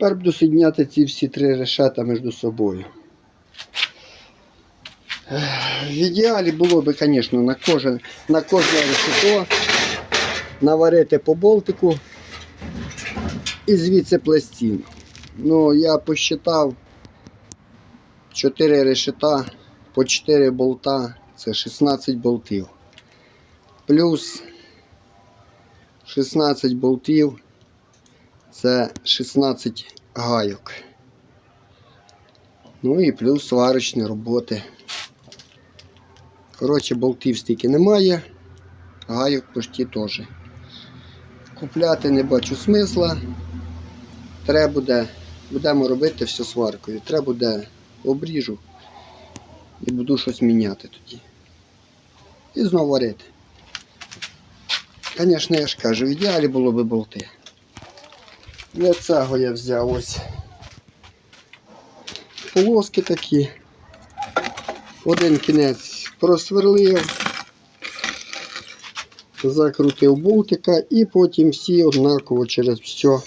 Тепер буду соединяти ці всі три решета між собою. В ідеалі було б, звісно, на кожен, на кожне решето наварити по болтику і звідси пластину. Ну, я посчитав 4 решета по 4 болта, це 16 болтів. Плюс 16 болтів це 16 гайок. Ну і плюс сварочні роботи. Коротше, болтів стільки немає, гайок почти теж. Купляти не бачу смисла. Треба буде, будемо робити все сваркою. Треба буде обріжу і буду щось міняти тоді. І знову варити. Звісно, я ж кажу, в ідеалі було би болти. Для цього я взяв ось полоски такі. Один кінець просверлив, закрутив болтика і потім всі однаково через все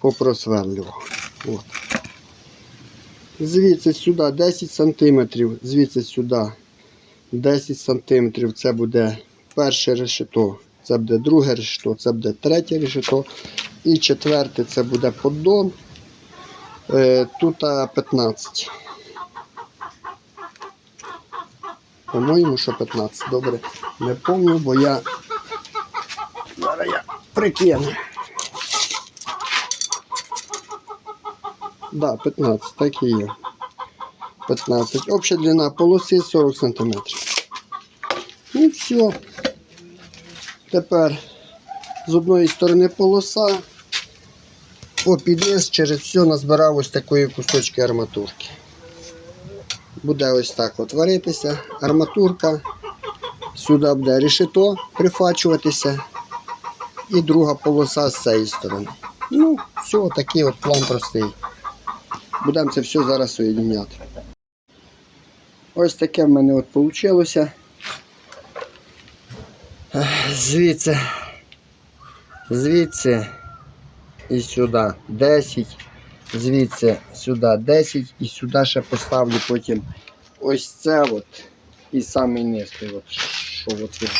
попросверлював. От. Звідси сюди 10 см, звідси сюди 10 см це буде перше решето, це буде друге решето, це буде третє решето. І четверте це буде поддон. Е, Тут а, 15. По-моєму, що 15. Добре. Не пам'ятаю, бо я. Зараз я прикину. Да, 15, так і є. 15. Обща длина полоси 40 см. І все. Тепер з одної сторони полоса, по підниз через все назбирав ось такої кусочки арматурки. Буде ось так от варитися. Арматурка. Сюди буде решето прифачуватися. І друга полоса з цієї сторони. Ну, все, такий от план простий. Будемо це все зараз соєдиняти. Ось таке в мене от вийшло. Звідси, звідси і сюди 10, звідси сюди 10 і сюди ще поставлю потім ось це от і самий низ. От, що от він.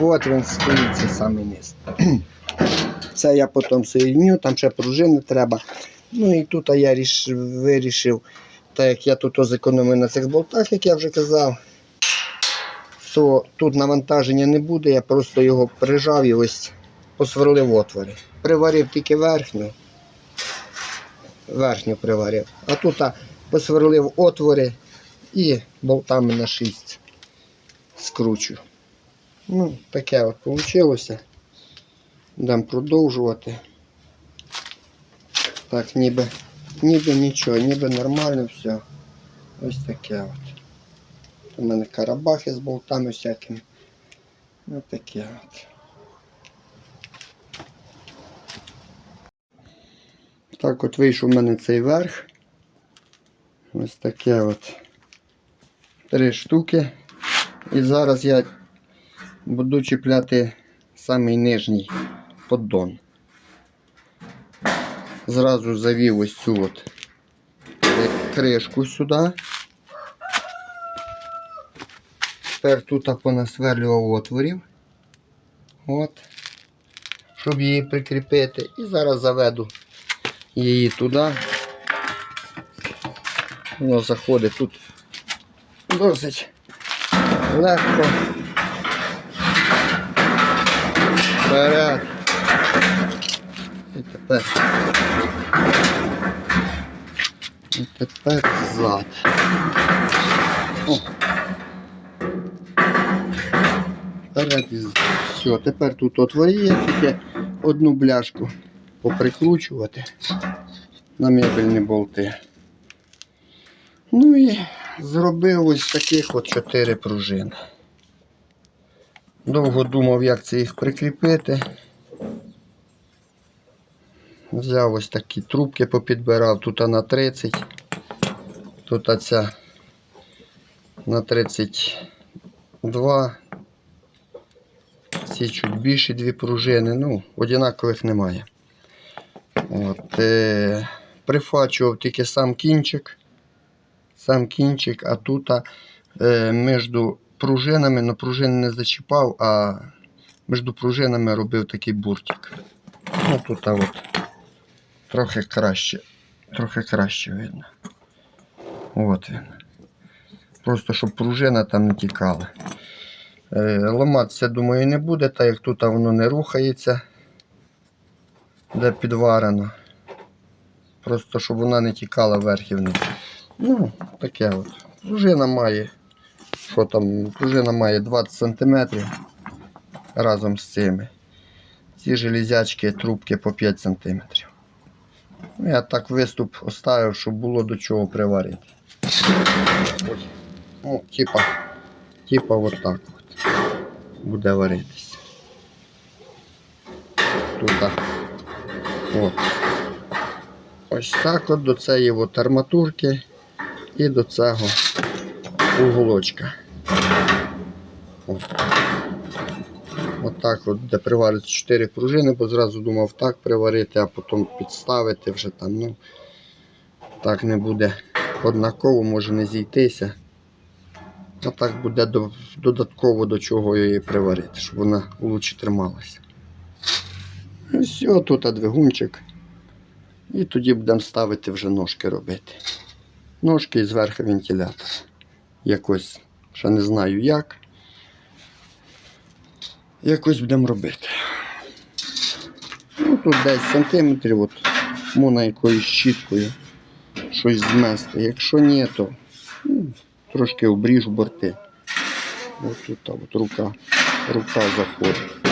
От він стоїть, це самий низ. Це я потім соєдню, там ще пружини треба. Ну і тут я ріш, вирішив, так як я тут зекономив на цих болтах, як я вже казав, то тут навантаження не буде, я просто його прижав і ось посверлив отвори. Приварив тільки верхню. Верхню приварив. А тут посверлив отвори і болтами на 6 скручу. Ну, таке от вийшло. Дам продовжувати. Так, ніби, ніби нічого, ніби нормально все. Ось таке от. У мене карабахи з болтами всякими. Ось таке от. Так от вийшов у мене цей верх. Ось таке от. Три штуки. І зараз я буду чіпляти самий нижній поддон. Зразу завів ось цю от кришку сюди. Тепер тут понасверлював отворів. От. Щоб її прикріпити. І зараз заведу її туди. Воно заходить тут досить легко. Вперед. І тепер. І тепер зад. О. Вперед і зад. Все, тепер тут отворіє, тільки одну бляшку поприкручувати на мебельні болти. Ну і зробив ось таких от чотири пружини. Довго думав, як це їх прикріпити. Взяв ось такі трубки попідбирав, тут на 30, тут ця на 32. Ці чуть більші дві пружини, ну, однакових немає. От, е, прифачував тільки сам кінчик. Сам кінчик, а тут е, між пружинами, ну пружини не зачіпав, а між пружинами робив такий буртик. Ну тут от трохи краще, трохи краще видно. От він. Просто щоб пружина там не тікала. Е, ламатися, думаю, не буде, так як тут воно не рухається, де підварено. Просто щоб вона не тікала вниз. Ну, таке от. Пружина має. Що там? Пружина має 20 см разом з цими. Ці железячки, трубки по 5 см. Ну, я так виступ оставив, щоб було до чого приварити. Ой. Ну, типа, типа от так от буде варитися. Тут так. От. Ось так от до цієї от арматурки і до цього уголочка. От. От от, де привариться 4 пружини, бо зразу думав так приварити, а потім підставити вже там. Ну, так не буде однаково, може не зійтися. А так буде до- додатково до чого її приварити, щоб вона лучше трималася. І тут двигунчик. І тоді будемо ставити вже ножки робити. Ножки і зверху вентилятор. Якось, ще не знаю як. Якось будемо робити. Ну, тут 10 сантиметрів, от можна якоюсь щіткою щось змести. Якщо ні, то ну, трошки обріжу борти. Ось тут от рука, рука заходить.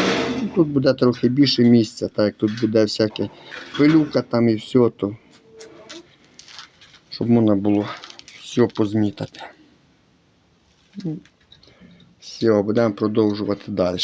Тут буде трохи більше місця, так як тут буде всяке пилюка там і все, то щоб можна було все позмітати. Ну, Все, будемо продовжувати далі.